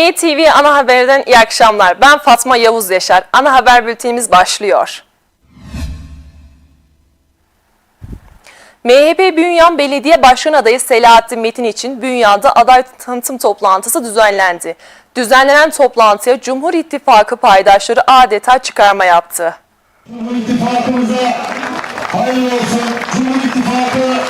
ETV Ana Haber'den iyi akşamlar. Ben Fatma Yavuz Yaşar. Ana Haber bültenimiz başlıyor. MHP Bünyan Belediye Başkan adayı Selahattin Metin için Bünyan'da aday tanıtım toplantısı düzenlendi. Düzenlenen toplantıya Cumhur İttifakı paydaşları adeta çıkarma yaptı. Cumhur İttifakımıza hayırlı olsun. Cumhur İttifakı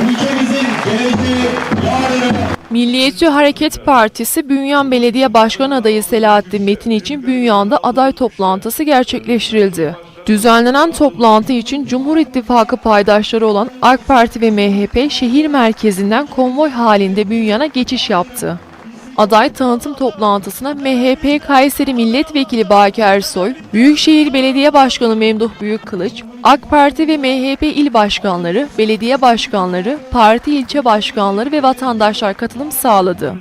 ülkemizin geleceği, yarını Milliyetçi Hareket Partisi Bünyan Belediye Başkan adayı Selahattin Metin için Bünyan'da aday toplantısı gerçekleştirildi. Düzenlenen toplantı için Cumhur İttifakı paydaşları olan AK Parti ve MHP şehir merkezinden konvoy halinde Bünyan'a geçiş yaptı. Aday tanıtım toplantısına MHP Kayseri Milletvekili Baki Ersoy, Büyükşehir Belediye Başkanı Memduh Büyükkılıç, AK Parti ve MHP il başkanları, belediye başkanları, parti ilçe başkanları ve vatandaşlar katılım sağladı.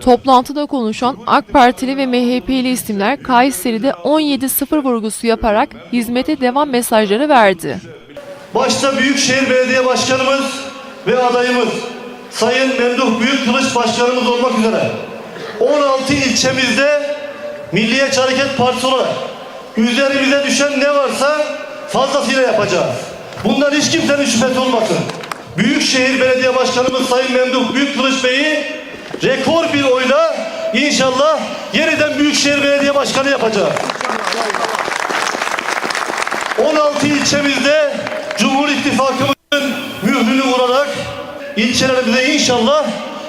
Toplantıda konuşan AK Partili ve MHP'li isimler Kayseri'de 17-0 vurgusu yaparak hizmete devam mesajları verdi. Başta Büyükşehir Belediye Başkanımız ve adayımız Sayın Memduh Büyükkılıç Başkanımız olmak üzere 16 ilçemizde Milliyetçi Hareket Partisi olarak üzerimize düşen ne varsa fazlasıyla yapacağız. Bundan hiç kimsenin şüphesi olmasın. Büyükşehir Belediye Başkanımız Sayın Memduh Büyükkılıç Bey'i rekor bir oyla inşallah yeniden Büyükşehir Belediye Başkanı yapacağız. 16 ilçemizde Cumhur İttifakımızın mührünü vurarak ilçelerimize inşallah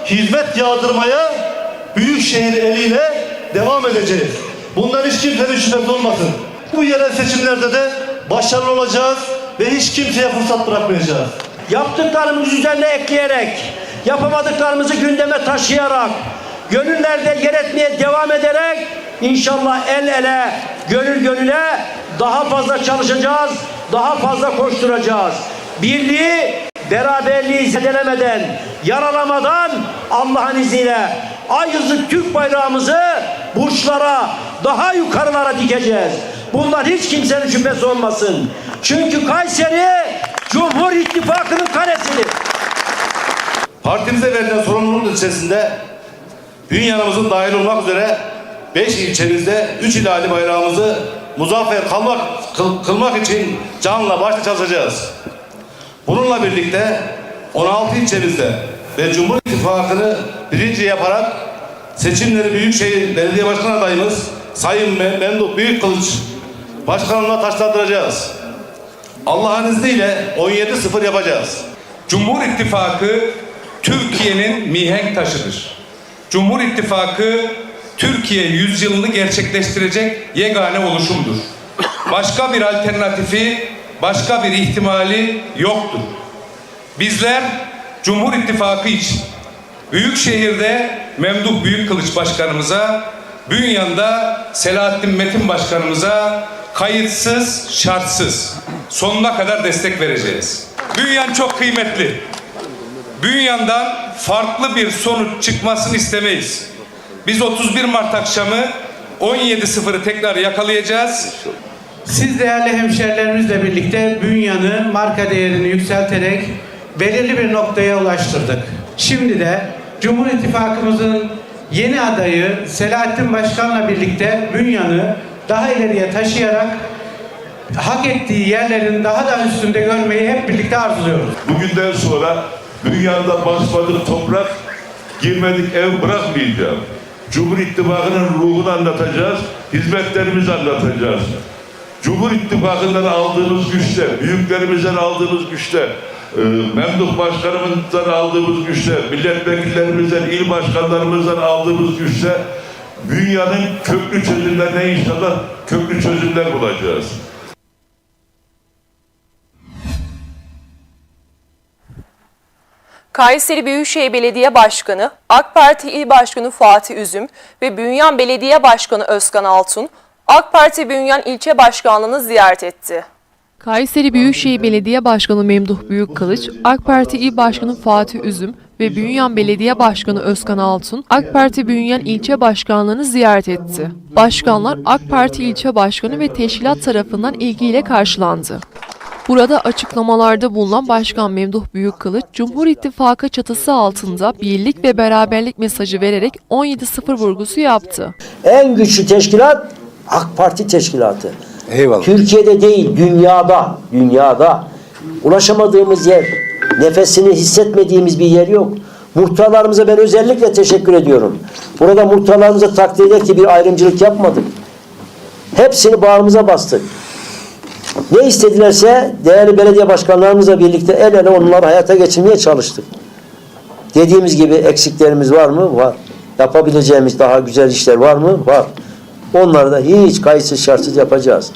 hizmet yağdırmaya Büyükşehir eliyle devam edeceğiz. Bundan hiç kimsenin şüphesi olmasın. Bu yerel seçimlerde de başarılı olacağız ve hiç kimseye fırsat bırakmayacağız. yaptıklarımız üzerine ekleyerek, yapamadıklarımızı gündeme taşıyarak, gönüllerde yer etmeye devam ederek inşallah el ele, gönül gönüle daha fazla çalışacağız, daha fazla koşturacağız. Birliği, beraberliği zedelemeden, yaralamadan Allah'ın izniyle ay Türk bayrağımızı burçlara, daha yukarılara dikeceğiz. Bundan hiç kimsenin şüphesi olmasın. Çünkü Kayseri Cumhur İttifakı'nın kalesidir. Partimize verilen sorumluluk içerisinde dünyanımızın dahil olmak üzere 5 ilçemizde 3 ilali bayrağımızı muzaffer kalmak, kıl- kılmak için canla başla çalışacağız. Bununla birlikte 16 ilçemizde ve Cumhur İttifakı'nı birinci yaparak seçimleri Büyükşehir Belediye Başkan adayımız Sayın Me- Memduh Büyükkılıç Başkanımla taşlandıracağız. Allah'ın izniyle 17-0 yapacağız. Cumhur İttifakı Türkiye'nin mihenk taşıdır. Cumhur İttifakı Türkiye yüzyılını gerçekleştirecek yegane oluşumdur. Başka bir alternatifi, başka bir ihtimali yoktur. Bizler Cumhur İttifakı için Büyükşehir'de Memduh Büyükkılıç Başkanımıza, Bünyan'da Selahattin Metin Başkanımıza kayıtsız, şartsız sonuna kadar destek vereceğiz. Bünyan çok kıymetli. Bünyan'dan farklı bir sonuç çıkmasını istemeyiz. Biz 31 Mart akşamı 17.0'ı tekrar yakalayacağız. Siz değerli hemşerilerimizle birlikte Bünyan'ı marka değerini yükselterek belirli bir noktaya ulaştırdık. Şimdi de Cumhur İttifakımızın yeni adayı Selahattin Başkan'la birlikte Bünyan'ı daha ileriye taşıyarak hak ettiği yerlerin daha da üstünde görmeyi hep birlikte arzuluyoruz. Bugünden sonra dünyada basmadık toprak, girmedik ev bırakmayacağım. Cumhur İttifakı'nın ruhunu anlatacağız, hizmetlerimizi anlatacağız. Cumhur İttifakı'ndan aldığımız güçle, büyüklerimizden aldığımız güçle, Memduh Başkanımızdan aldığımız güçle, milletvekillerimizden, il başkanlarımızdan aldığımız güçle dünyanın köklü çözümlerine inşallah köklü çözümler bulacağız. Kayseri Büyükşehir Belediye Başkanı, AK Parti İl Başkanı Fatih Üzüm ve Bünyan Belediye Başkanı Özkan Altun, AK Parti Bünyan İlçe Başkanlığı'nı ziyaret etti. Kayseri Büyükşehir Belediye Başkanı Memduh Büyükkılıç, AK Parti İl Başkanı Fatih Üzüm ve Bünyan Belediye Başkanı Özkan Altun, AK Parti Bünyan İlçe Başkanlığı'nı ziyaret etti. Başkanlar AK Parti İlçe Başkanı ve teşkilat tarafından ilgiyle karşılandı. Burada açıklamalarda bulunan Başkan Memduh Büyükkılıç, Cumhur İttifakı çatısı altında birlik ve beraberlik mesajı vererek 17-0 vurgusu yaptı. En güçlü teşkilat AK Parti teşkilatı. Eyvallah. Türkiye'de değil, dünyada, dünyada ulaşamadığımız yer, nefesini hissetmediğimiz bir yer yok. Muhtarlarımıza ben özellikle teşekkür ediyorum. Burada muhtarlarımıza takdir eder ki bir ayrımcılık yapmadık. Hepsini bağrımıza bastık. Ne istedilerse değerli belediye başkanlarımızla birlikte el ele onları hayata geçirmeye çalıştık. Dediğimiz gibi eksiklerimiz var mı? Var. Yapabileceğimiz daha güzel işler var mı? Var. Onları da hiç kayıtsız şartsız yapacağız.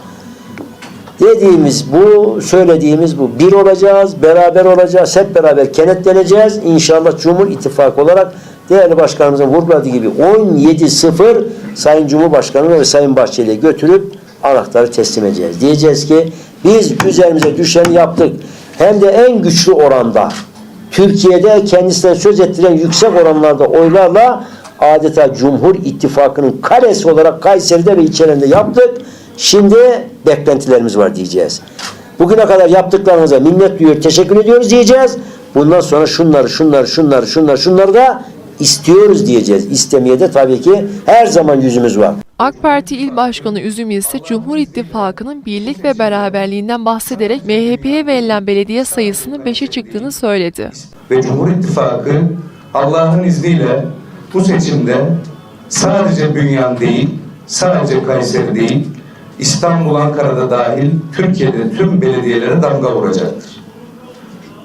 Dediğimiz bu, söylediğimiz bu. Bir olacağız, beraber olacağız, hep beraber kenetleneceğiz. İnşallah Cumhur İttifakı olarak değerli başkanımızın vurguladığı gibi 17-0 Sayın Cumhurbaşkanı ve Sayın Bahçeli'ye götürüp anahtarı teslim edeceğiz. Diyeceğiz ki biz üzerimize düşeni yaptık. Hem de en güçlü oranda Türkiye'de kendisine söz ettiren yüksek oranlarda oylarla adeta Cumhur İttifakı'nın kalesi olarak Kayseri'de ve ilçelerinde yaptık. Şimdi beklentilerimiz var diyeceğiz. Bugüne kadar yaptıklarınıza minnet duyuyor, teşekkür ediyoruz diyeceğiz. Bundan sonra şunları, şunları, şunları, şunları, şunları da istiyoruz diyeceğiz. İstemeye de tabii ki her zaman yüzümüz var. AK Parti İl Başkanı Üzüm ise Cumhur İttifakı'nın birlik ve beraberliğinden bahsederek MHP'ye verilen belediye sayısının 5'e çıktığını söyledi. Ve Cumhur İttifakı Allah'ın izniyle bu seçimde sadece Bünyan değil, sadece Kayseri değil, İstanbul, Ankara'da dahil Türkiye'de tüm belediyelere damga vuracaktır.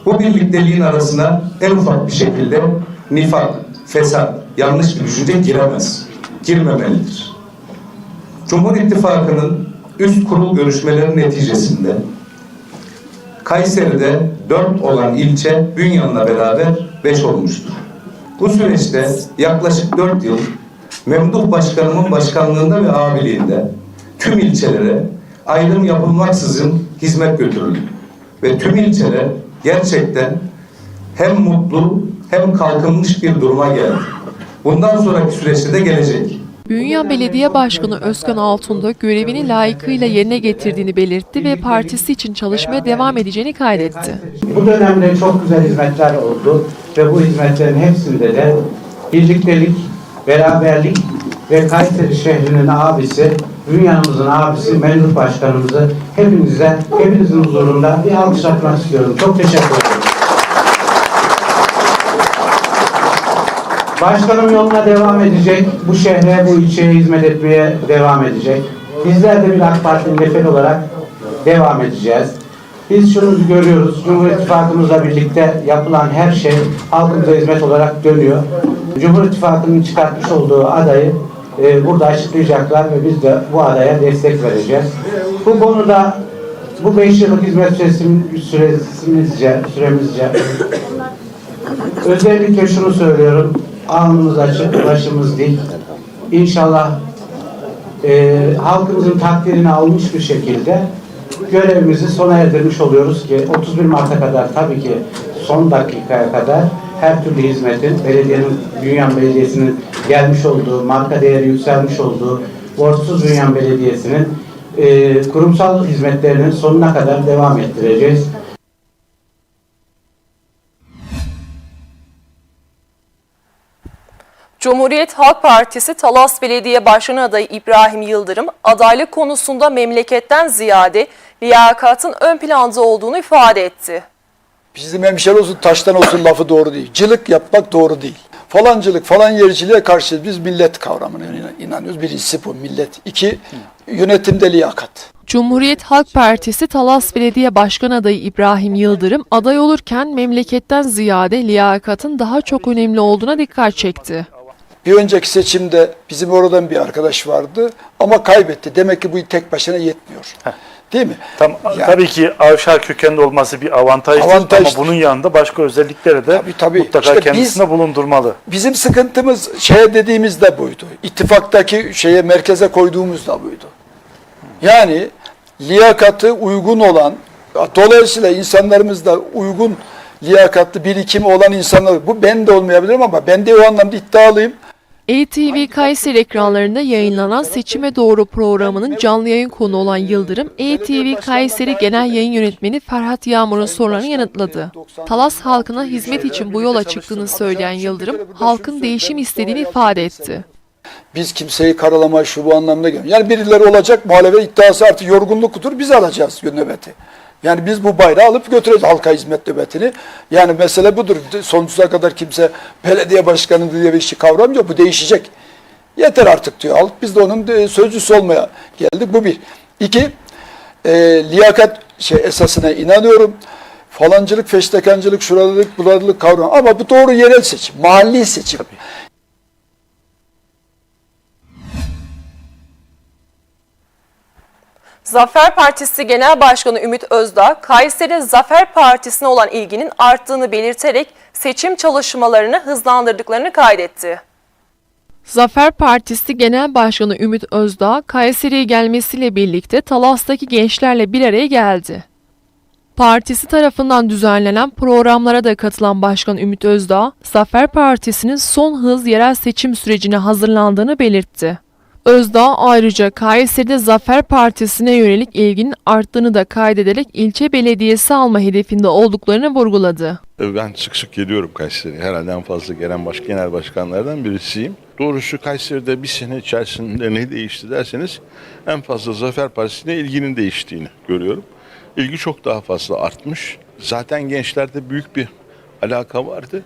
Bu birlikteliğin arasına en ufak bir şekilde nifak, fesat, yanlış bir düşünce giremez. Girmemelidir. Cumhur İttifakı'nın üst kurul görüşmeleri neticesinde Kayseri'de 4 olan ilçe Bünyan'la beraber 5 olmuştur. Bu süreçte yaklaşık 4 yıl Memduh Başkanımın başkanlığında ve abiliğinde tüm ilçelere ayrım yapılmaksızın hizmet götürüldü. Ve tüm ilçeler gerçekten hem mutlu hem kalkınmış bir duruma geldi. Bundan sonraki süreçte de gelecek. Bünyan Belediye Başkanı Özkan Altun görevini layıkıyla yerine getirdiğini belirtti ve partisi için çalışmaya devam edeceğini kaydetti. Bu dönemde çok güzel hizmetler oldu ve bu hizmetlerin hepsinde de birliktelik, beraberlik ve Kayseri şehrinin abisi, dünyanımızın abisi Memduh Başkanımızı hepinize, hepinizin huzurunda bir alkışlatmak istiyorum. Çok teşekkür ederim. Başkanım yoluna devam edecek. Bu şehre, bu ilçeye hizmet etmeye devam edecek. Bizler de bir AK Parti neferi olarak devam edeceğiz. Biz şunu görüyoruz. Cumhur İttifakımızla birlikte yapılan her şey halkımıza hizmet olarak dönüyor. Cumhur İttifakı'nın çıkartmış olduğu adayı e, burada açıklayacaklar ve biz de bu adaya destek vereceğiz. Bu konuda bu 5 yıllık hizmet süresim- süresimizce, süremizce özellikle şunu söylüyorum. Alnımız açık, başımız dik. İnşallah e, halkımızın takdirini almış bir şekilde görevimizi sona erdirmiş oluyoruz ki 31 Mart'a kadar tabii ki son dakikaya kadar her türlü hizmetin belediyenin, Bünyan Belediyesi'nin gelmiş olduğu, marka değeri yükselmiş olduğu, borçsuz Bünyan Belediyesi'nin e, kurumsal hizmetlerinin sonuna kadar devam ettireceğiz. Cumhuriyet Halk Partisi Talas Belediye Başkanı adayı İbrahim Yıldırım adaylık konusunda memleketten ziyade liyakatın ön planda olduğunu ifade etti. Bizim hemşer olsun taştan olsun lafı doğru değil. Cılık yapmak doğru değil. Falancılık, falan yericiliğe karşı biz millet kavramına inan- inanıyoruz. Birincisi bu millet. İki, yönetimde liyakat. Cumhuriyet Halk Partisi Talas Belediye Başkan adayı İbrahim Yıldırım aday olurken memleketten ziyade liyakatın daha çok önemli olduğuna dikkat çekti. Bir önceki seçimde bizim oradan bir arkadaş vardı ama kaybetti. Demek ki bu tek başına yetmiyor. Değil mi? Tam, Yani- Tabii ki avşar kökenli olması bir avantajdır Avantajdır. ama bunun yanında başka özellikleri de Tabii, tabii. mutlaka İşte kendisine bulundurmalı. Bizim sıkıntımız şey dediğimiz de buydu. İttifaktaki şeye merkeze koyduğumuz da buydu. Yani liyakatı uygun olan, dolayısıyla insanlarımız da uygun liyakatlı birikimi olan insanlar, bu ben de olmayabilirim ama ben de o anlamda iddialıyım. ETV Kayseri ekranlarında yayınlanan Seçime Doğru programının canlı yayın konu olan Yıldırım, ETV Kayseri Genel Yayın Yönetmeni Ferhat Yağmur'un sorularını yanıtladı. Talas halkına hizmet için bu yola çıktığını söyleyen Yıldırım, halkın değişim istediğini ifade etti. Biz kimseyi karalama şu bu anlamda gelmiyor. Yani birileri olacak muhalefet iddiası artık yorgunluktur biz alacağız nöbeti. Yani biz bu bayrağı alıp götüreceğiz halka hizmet nöbetini. Yani mesele budur. Sonsuza kadar kimse belediye başkanı diye bir şey kavramıyor. Bu değişecek. Yeter artık diyor halk. Biz de onun de sözcüsü olmaya geldik. Bu bir. İki, e, liyakat şey esasına inanıyorum. Falancılık, feştekancılık, şuralılık, buradılık kavramı. Ama bu doğru yerel seçim, mahalli seçim. Zafer Partisi Genel Başkanı Ümit Özdağ, Kayseri Zafer Partisi'ne olan ilginin arttığını belirterek seçim çalışmalarını hızlandırdıklarını kaydetti. Zafer Partisi Genel Başkanı Ümit Özdağ, Kayseri'ye gelmesiyle birlikte Talas'taki gençlerle bir araya geldi. Partisi tarafından düzenlenen programlara da katılan Başkan Ümit Özdağ, Zafer Partisi'nin son hız yerel seçim sürecine hazırlandığını belirtti. Özdağ ayrıca Kayseri'de Zafer Partisi'ne yönelik ilginin arttığını da kaydederek ilçe belediyesi alma hedefinde olduklarını vurguladı. Ben sık sık geliyorum Kayseri'ye. Herhalde en fazla gelen baş, genel başkanlardan birisiyim. Doğrusu Kayseri'de bir sene içerisinde ne değişti derseniz en fazla Zafer Partisi'ne ilginin değiştiğini görüyorum. İlgi çok daha fazla artmış. Zaten gençlerde büyük bir alaka vardı.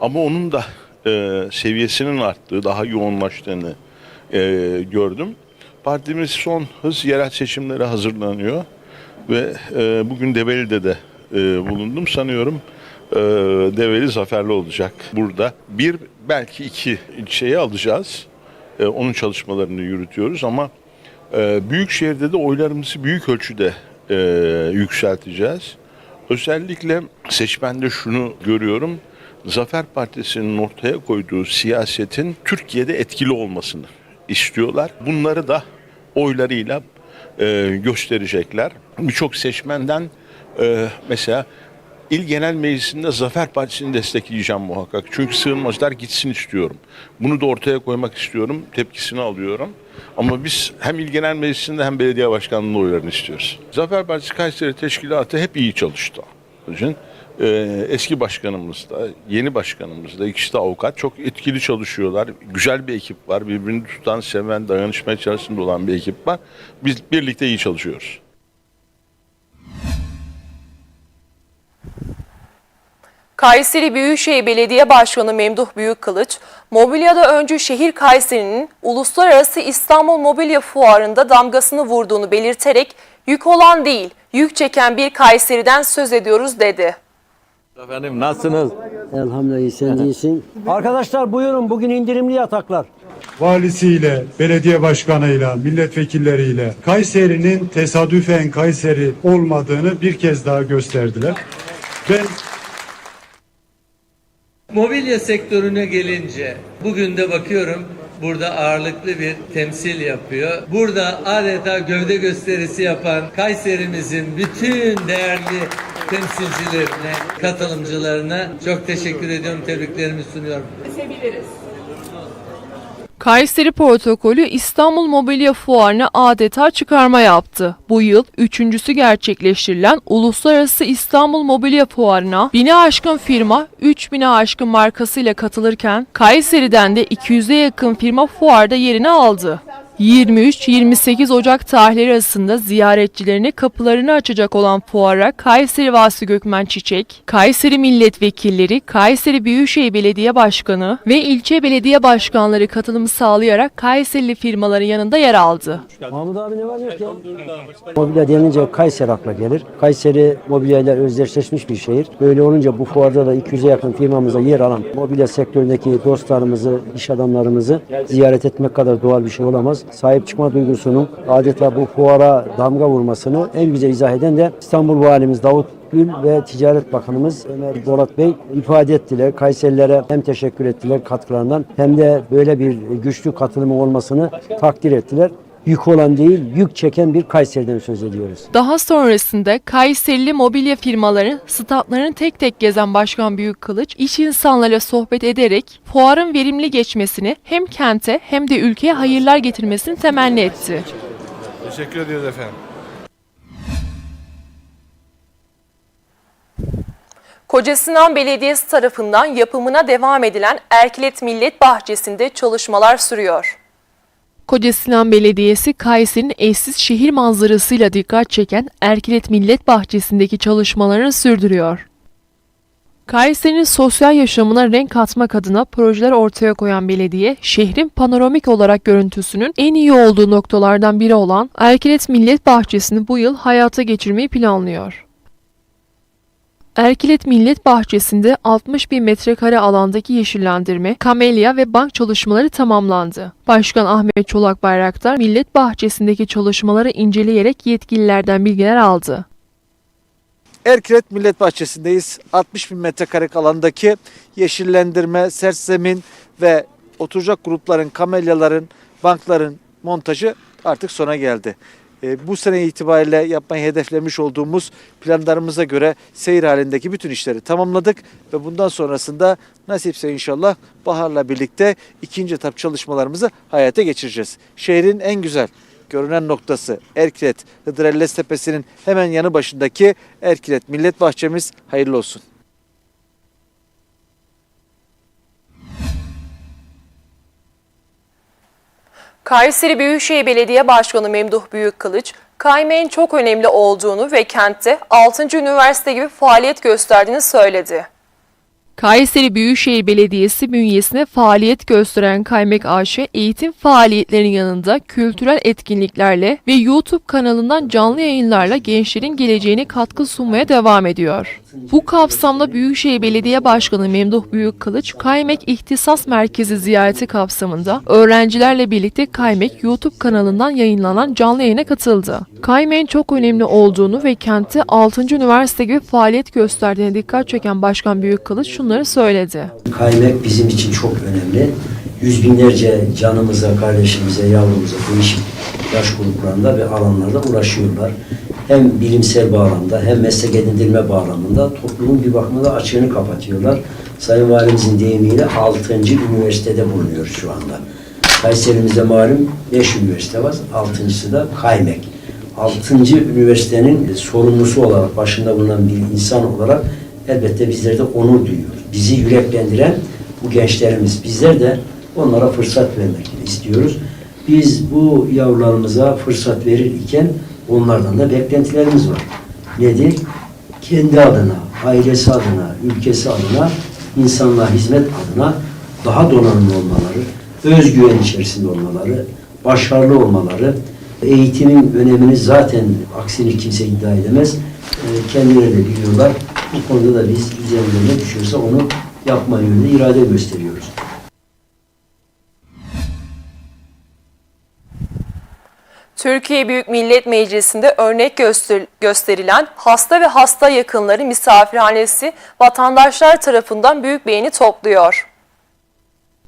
Ama onun da e, seviyesinin arttığı, daha yoğunlaştığını e, gördüm. Partimiz son hız yerel seçimlere hazırlanıyor. Ve e, bugün Develi'de de e, bulundum. Sanıyorum e, Develi zaferli olacak burada. Bir belki iki ilçeyi alacağız. E, onun çalışmalarını yürütüyoruz ama e, büyük şehirde de oylarımızı büyük ölçüde e, yükselteceğiz. Özellikle seçmende şunu görüyorum. Zafer Partisi'nin ortaya koyduğu siyasetin Türkiye'de etkili olmasını istiyorlar. Bunları da oylarıyla e, gösterecekler. Birçok seçmenden e, mesela İl Genel Meclisi'nde Zafer Partisi'ni destekleyeceğim muhakkak. Çünkü sığınmacılar gitsin istiyorum. Bunu da ortaya koymak istiyorum. Tepkisini alıyorum. Ama biz hem İl Genel Meclisi'nde hem belediye başkanlığında oylarını istiyoruz. Zafer Partisi Kayseri Teşkilatı hep iyi çalıştı. Onun e, eski başkanımız da, yeni başkanımız da, ikisi de avukat. Çok etkili çalışıyorlar. Güzel bir ekip var. Birbirini tutan, seven, dayanışma içerisinde olan bir ekip var. Biz birlikte iyi çalışıyoruz. Kayseri Büyükşehir Belediye Başkanı Memduh Büyükkılıç, mobilyada öncü şehir Kayseri'nin Uluslararası İstanbul Mobilya Fuarı'nda damgasını vurduğunu belirterek yük olan değil, yük çeken bir Kayseri'den söz ediyoruz dedi. Efendim nasılsınız? Elhamdülillah sen iyisin. Arkadaşlar buyurun bugün indirimli yataklar. valisiyle, belediye başkanıyla, milletvekilleriyle Kayseri'nin tesadüfen Kayseri olmadığını bir kez daha gösterdiler. Ben Mobilya sektörüne gelince bugün de bakıyorum burada ağırlıklı bir temsil yapıyor. Burada adeta gövde gösterisi yapan Kayserimizin bütün değerli temsilcilerine, katılımcılarına çok teşekkür ediyorum, tebriklerimi sunuyorum. Kayseri protokolü İstanbul Mobilya Fuarı'na adeta çıkarma yaptı. Bu yıl üçüncüsü gerçekleştirilen Uluslararası İstanbul Mobilya Fuarı'na bine aşkın firma 3000'e aşkın markasıyla katılırken Kayseri'den de 200'e yakın firma fuarda yerini aldı. 23-28 Ocak tarihleri arasında ziyaretçilerine kapılarını açacak olan fuara Kayseri Vasi Gökmen Çiçek, Kayseri milletvekilleri, Kayseri Büyükşehir Belediye Başkanı ve ilçe belediye başkanları katılım sağlayarak Kayserili firmaların yanında yer aldı. Mahmut abi ne var yok ya? Mobilya denince Kayseri akla gelir. Kayseri mobilyayla özdeşleşmiş bir şehir. Böyle olunca bu fuarda da 200'e yakın firmamıza yer alan mobilya sektöründeki dostlarımızı, iş adamlarımızı ziyaret etmek kadar doğal bir şey olamaz. Sahip çıkma duygusunun adeta bu fuara damga vurmasını en güzel izah eden de İstanbul Valimiz Davut Gül ve Ticaret Bakanımız Ömer Bolat Bey ifade ettiler. Kayserililere hem teşekkür ettiler katkılarından hem de böyle bir güçlü katılımı olmasını takdir ettiler. Yük olan değil, yük çeken bir Kayseri'den söz ediyoruz. Daha sonrasında Kayserili mobilya firmaların statlarını tek tek gezen Başkan Büyükkılıç, iş insanlarıyla sohbet ederek fuarın verimli geçmesini hem kente hem de ülkeye hayırlar getirmesini temenni etti. Teşekkür ediyoruz efendim. Kocasinan Belediyesi tarafından yapımına devam edilen Erkilet Millet Bahçesi'nde çalışmalar sürüyor. Kocasinan Belediyesi Kayseri'nin eşsiz şehir manzarasıyla dikkat çeken Erkilet Millet Bahçesi'ndeki çalışmalarını sürdürüyor. Kayseri'nin sosyal yaşamına renk katmak adına projeler ortaya koyan belediye, şehrin panoramik olarak görüntüsünün en iyi olduğu noktalardan biri olan Erkilet Millet Bahçesi'ni bu yıl hayata geçirmeyi planlıyor. Erkilet Millet Bahçesi'nde 60 bin metrekare alandaki yeşillendirme, kamelya ve bank çalışmaları tamamlandı. Başkan Ahmet Çolak Bayraktar, Millet Bahçesi'ndeki çalışmaları inceleyerek yetkililerden bilgiler aldı. Erkilet Millet Bahçesi'ndeyiz. 60 bin metrekarelik alandaki yeşillendirme, sert zemin ve oturacak grupların, kamelyaların, bankların montajı artık sona geldi. E, bu sene itibariyle yapmayı hedeflemiş olduğumuz planlarımıza göre seyir halindeki bütün işleri tamamladık ve bundan sonrasında nasipse inşallah baharla birlikte ikinci etap çalışmalarımızı hayata geçireceğiz. Şehrin en güzel görünen noktası Erkilet, Hıdrellez Tepesi'nin hemen yanı başındaki Erkilet Millet Bahçemiz hayırlı olsun. Kayseri Büyükşehir Belediye Başkanı Memduh Büyükkılıç, kaymeğin çok önemli olduğunu ve kentte 6. üniversite gibi faaliyet gösterdiğini söyledi. Kayseri Büyükşehir Belediyesi bünyesine faaliyet gösteren Kaymek AŞ, eğitim faaliyetlerinin yanında kültürel etkinliklerle ve YouTube kanalından canlı yayınlarla gençlerin geleceğine katkı sunmaya devam ediyor. Bu kapsamda Büyükşehir Belediye Başkanı Memduh Büyükkılıç, Kaymek İhtisas Merkezi ziyareti kapsamında öğrencilerle birlikte Kaymek YouTube kanalından yayınlanan canlı yayına katıldı. Kaymek'in çok önemli olduğunu ve kentte 6. üniversite gibi faaliyet gösterdiğine dikkat çeken Başkan Büyükkılıç şunları söyledi. Kaymak bizim için çok önemli. Yüz binlerce canımıza, kardeşimize, yavrumuza değişik yaş gruplarında ve alanlarda uğraşıyorlar. Hem bilimsel bağlamda hem meslek edindirme bağlamında toplumun bir bakımda da açığını kapatıyorlar. Sayın Valimizin deyimiyle 6. üniversitede bulunuyor şu anda. Kayserimizde malum 5 üniversite var. 6.sı da Kaymek. 6. üniversitenin sorumlusu olarak, başında bulunan bir insan olarak elbette bizler de onur duyuyoruz. Bizi yüreklendiren bu gençlerimiz. Bizler de onlara fırsat vermek istiyoruz. Biz bu yavrularımıza fırsat verir iken onlardan da beklentilerimiz var. Nedir? Kendi adına, ailesi adına, ülkesi adına, insanlığa hizmet adına daha donanımlı olmaları, özgüven içerisinde olmaları, başarılı olmaları, eğitimin önemini zaten aksini kimse iddia edemez. Ee, Kendileri de biliyorlar. Bu konuda da biz üzerinde ne düşüyorsa onu yapma yönünde irade gösteriyoruz. Türkiye Büyük Millet Meclisi'nde örnek göster- gösterilen hasta ve hasta yakınları misafirhanesi vatandaşlar tarafından büyük beğeni topluyor.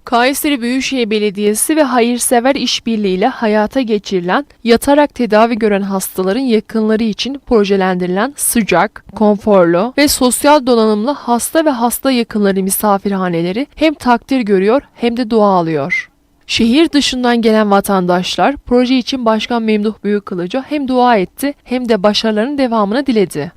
Kayseri Büyükşehir Belediyesi ve hayırsever işbirliğiyle hayata geçirilen, yatarak tedavi gören hastaların yakınları için projelendirilen sıcak, konforlu ve sosyal donanımlı hasta ve hasta yakınları misafirhaneleri hem takdir görüyor hem de dua alıyor. Şehir dışından gelen vatandaşlar proje için Başkan Memduh Büyükkılıç'a hem dua etti hem de başarılarının devamını diledi.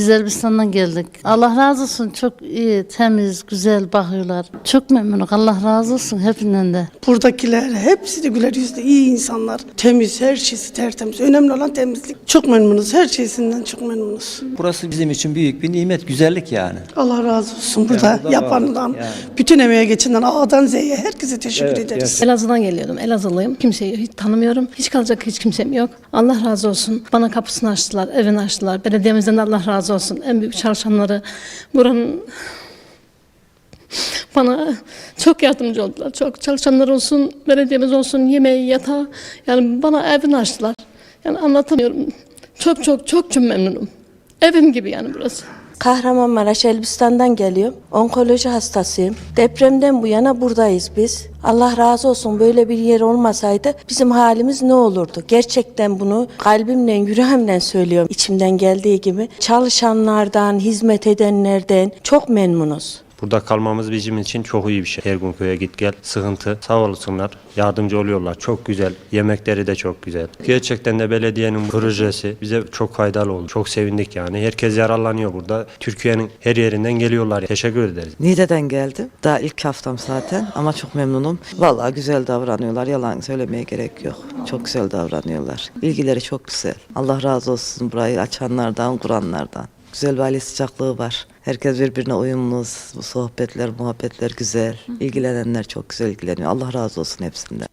Biz Elbistan'dan geldik. Allah razı olsun. Çok iyi, temiz, güzel bakıyorlar. Çok memnunum. Allah razı olsun hepsinden de. Buradakiler hepsi de güler yüzlü, iyi insanlar. Temiz, her şeysi tertemiz. Önemli olan temizlik. Çok memnunuz, her şeysinden çok memnunuz. Burası bizim için büyük bir nimet, güzellik yani. Allah razı olsun burada Yani var, yani. bütün emeğe geçenden A'dan Z'ye herkese teşekkür Evet, ederiz. Elazığ'dan geliyordum. Elazığlıyım. Kimseyi hiç tanımıyorum. Hiç kalacak hiç kimsem yok. Allah razı olsun. Bana kapısını açtılar, evini açtılar. Belediyemizden de Allah razı olsun. En büyük çalışanları buranın bana çok yardımcı oldular. Çok çalışanlar olsun, belediyemiz olsun, yemeği, yatağı. Yani bana evini açtılar. Yani anlatamıyorum. Çok çok çok çok memnunum. Evim gibi yani burası. Kahramanmaraş Elbistan'dan geliyorum. Onkoloji hastasıyım. Depremden bu yana buradayız biz. Allah razı olsun böyle bir yer olmasaydı bizim halimiz ne olurdu? Gerçekten bunu kalbimle, yüreğimle söylüyorum. İçimden geldiği gibi. Çalışanlardan, hizmet edenlerden çok memnunuz. Burada kalmamız bizim için çok iyi bir şey. Her gün köye git gel sıkıntı. Sağ olsunlar. Yardımcı oluyorlar. Çok güzel. Yemekleri de çok güzel. Gerçekten de belediyenin projesi bize çok faydalı oldu. Çok sevindik yani. Herkes yararlanıyor burada. Türkiye'nin her yerinden geliyorlar. Teşekkür ederiz. Niğde'den geldim. Daha ilk haftam zaten ama çok memnunum. Vallahi güzel davranıyorlar. Yalan söylemeye gerek yok. Çok güzel davranıyorlar. İlgileri çok güzel. Allah razı olsun burayı açanlardan, kuranlardan. Güzel bir aile sıcaklığı var. Herkes birbirine uyumlu. Bu sohbetler, muhabbetler güzel. İlgilenenler çok güzel ilgileniyor. Allah razı olsun hepsinden.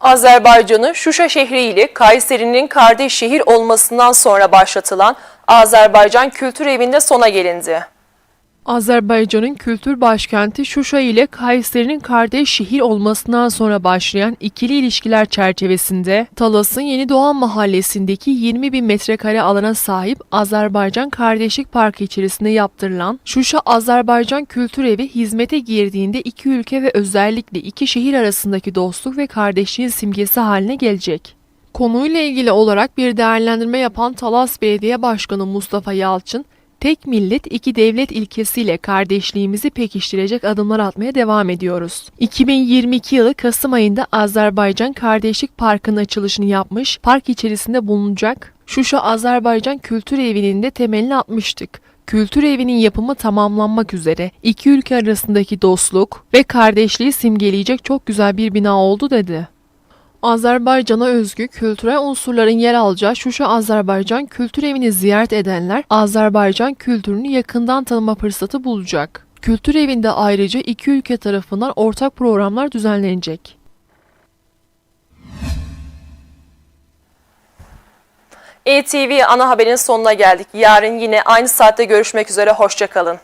Azerbaycan'ın Şuşa şehri ile Kayseri'nin kardeş şehir olmasından sonra başlatılan Azerbaycan Kültür Evi'nde sona gelindi. Azerbaycan'ın kültür başkenti Şuşa ile Kayseri'nin kardeş şehir olmasından sonra başlayan ikili ilişkiler çerçevesinde Talas'ın Yeni Doğan Mahallesi'ndeki 20 bin metrekare alana sahip Azerbaycan Kardeşlik Parkı içerisinde yaptırılan Şuşa Azerbaycan Kültür Evi hizmete girdiğinde iki ülke ve özellikle iki şehir arasındaki dostluk ve kardeşliğin simgesi haline gelecek. Konuyla ilgili olarak bir değerlendirme yapan Talas Belediye Başkanı Mustafa Yalçın, tek millet iki devlet ilkesiyle kardeşliğimizi pekiştirecek adımlar atmaya devam ediyoruz. 2022 yılı Kasım ayında Azerbaycan Kardeşlik Parkı'nın açılışını yapmış, park içerisinde bulunacak Şuşa Azerbaycan Kültür Evi'nin de temelini atmıştık. Kültür evinin yapımı tamamlanmak üzere iki ülke arasındaki dostluk ve kardeşliği simgeleyecek çok güzel bir bina oldu dedi. Azerbaycan'a özgü kültürel unsurların yer alacağı Şuşa Azerbaycan Kültür Evi'ni ziyaret edenler Azerbaycan kültürünü yakından tanıma fırsatı bulacak. Kültür Evi'nde ayrıca iki ülke tarafından ortak programlar düzenlenecek. ETV ana haberin sonuna geldik. Yarın yine aynı saatte görüşmek üzere. Hoşçakalın.